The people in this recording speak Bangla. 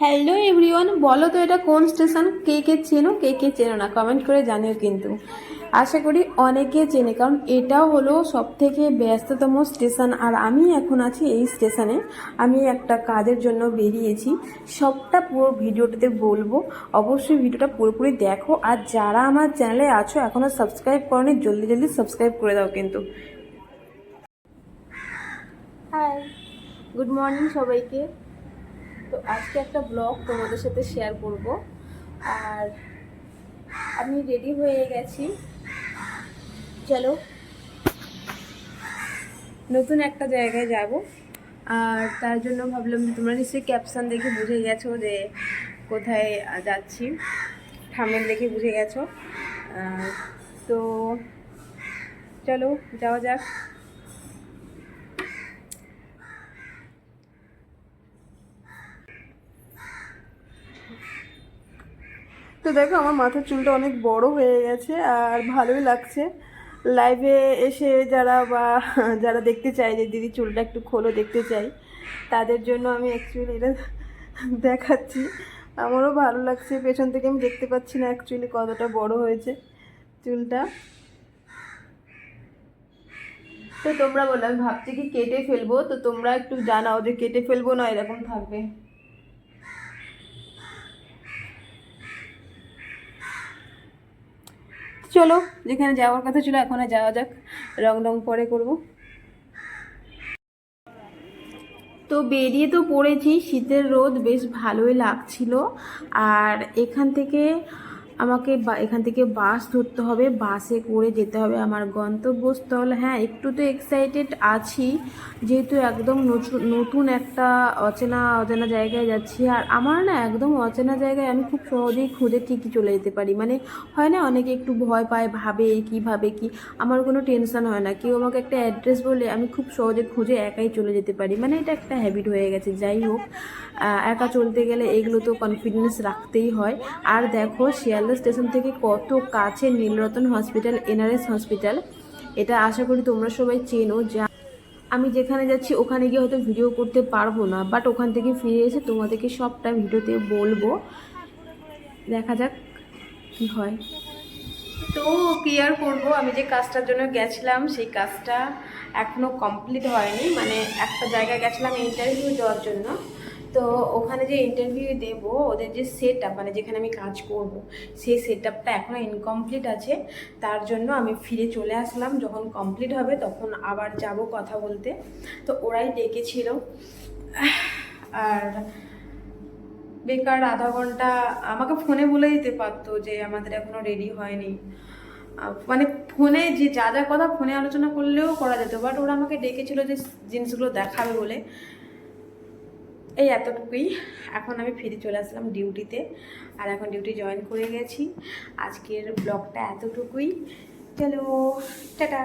হ্যালো এভরিওয়ান বলো তো এটা কোন স্টেশন কে কে চেনো? কে কে চেনো না? কমেন্ট করে জানিও কিন্তু। আশা করি অনেকে চেনে, কারণ এটা হলো সব থেকে ব্যস্ততম স্টেশন আর আমি এখন আছি এই স্টেশনে আমি একটা কাজের জন্য বেরিয়েছি। সবটা পুরো ভিডিওটাতে বলব। অবশ্যই ভিডিওটা পুরোপুরি দেখো। আর যারা আমার চ্যানেলে আছো এখনও সাবস্ক্রাইব করনি, জলদি জলদি সাবস্ক্রাইব করে দাও কিন্তু। হাই গুড মর্নিং সবাইকে। তো আজকে একটা ব্লগ তোমাদের সাথে শেয়ার করব। আর আমি রেডি হয়ে গেছি। চলো, নতুন একটা জায়গায় যাব। আর তার জন্য ভাবলাম যে তোমরা নিশ্চয়ই ক্যাপশন দেখে বুঝে গেছো যে কোথায় যাচ্ছি। থামেল দেখে বুঝে গেছো। তো, চলো, যাওয়া যাক। তো দেখো, আমার মাথার চুলটা অনেক বড় হয়ে গেছে আর ভালোই লাগছে। লাইভে এসে যারা বা যারা দেখতে চায় যে দিদি চুলটা একটু খোলো দেখতে চাই, তাদের জন্য আমি অ্যাকচুয়ালি এটা দেখাচ্ছি। আমারও ভালো লাগছে, পেছন থেকে আমি দেখতে পাচ্ছি না অ্যাকচুয়ালি কতটা বড় হয়েছে চুলটা। তো তোমরা বললাম ভাবছি কি কেটে ফেলব? তো তোমরা একটু জানাও যে কেটে ফেলব না এরকম থাকবে। চলো, যেখানে যাওয়ার কথা ছিল এখন আর যাওয়া যাক। রং রং পরে করব। তো বেরিয়ে তো পড়েছি, শীতের রোদ বেশ ভালোই লাগছিল। আর এখান থেকে আমাকে এখান থেকে বাস ধরতে হবে, বাসে করে যেতে হবে আমার গন্তব্যস্থল। হ্যাঁ একটু তো এক্সাইটেড আছি, যেহেতু একদম নতুন একটা অচেনা অচেনা জায়গায় যাচ্ছি। আর আমার না একদম অচেনা জায়গায় আমি খুব সহজেই খুঁজে ঠিকই চলে যেতে পারি। মানে হয় না, অনেকে একটু ভয় পায়, ভাবে কি ভাবে কি, আমার কোনো টেনশন হয় না। কেউ আমাকে একটা অ্যাড্রেস বলে আমি খুব সহজে খুঁজে একাই চলে যেতে পারি। মানে এটা একটা হ্যাবিট হয়ে গেছে, যাই হোক। একা চলতে গেলে এগুলো তো কনফিডেন্স রাখতেই হয়। আর দেখো শিয়ালদা স্টেশন থেকে কত কাছে নীলরতন হসপিটাল, এনআরএস হসপিটাল? এটা আশা করি তোমরা সবাই চেনো যা আমি যেখানে যাচ্ছি ওখানে গিয়ে হয়তো ভিডিও করতে পারব না বাট ওখান থেকে ফিরে এসে তোমাদেরকে সবটা ভিডিওতে বলব। দেখা যাক কি হয়। তো ক্লিয়ার করব? আমি যে কাজটার জন্য গেছিলাম, সেই কাজটা এখনও কমপ্লিট হয়নি। মানে একটা জায়গায় গেছিলাম ইন্টারভিউ দেওয়ার জন্য। তো ওখানে যে ইন্টারভিউ দেব, ওদের যে সেট আপ মানে যেখানে আমি কাজ করব, সেই সেট আপটা এখনও ইনকমপ্লিট আছে। তার জন্য আমি ফিরে চলে আসলাম। যখন কমপ্লিট হবে, তখন আবার যাব কথা বলতে। তো ওরাই ডেকেছিল। আর বেকার আধা ঘণ্টা আমাকে ফোনে বলে দিতে পারতো যে আমাদের এখনও রেডি হয়নি। মানে ফোনে যে যা যা কথা ফোনে আলোচনা করলেও করা যেত। বাট ওরা আমাকে ডেকেছিল যে জিনিসগুলো দেখাবে বলে। এই এতটুকুই। এখন আমি ফিরে চলে আসলাম ডিউটিতে। আর এখন ডিউটি জয়েন করে গেছি। আজকের ব্লগটা এতটুকুই। চলো, টাটা।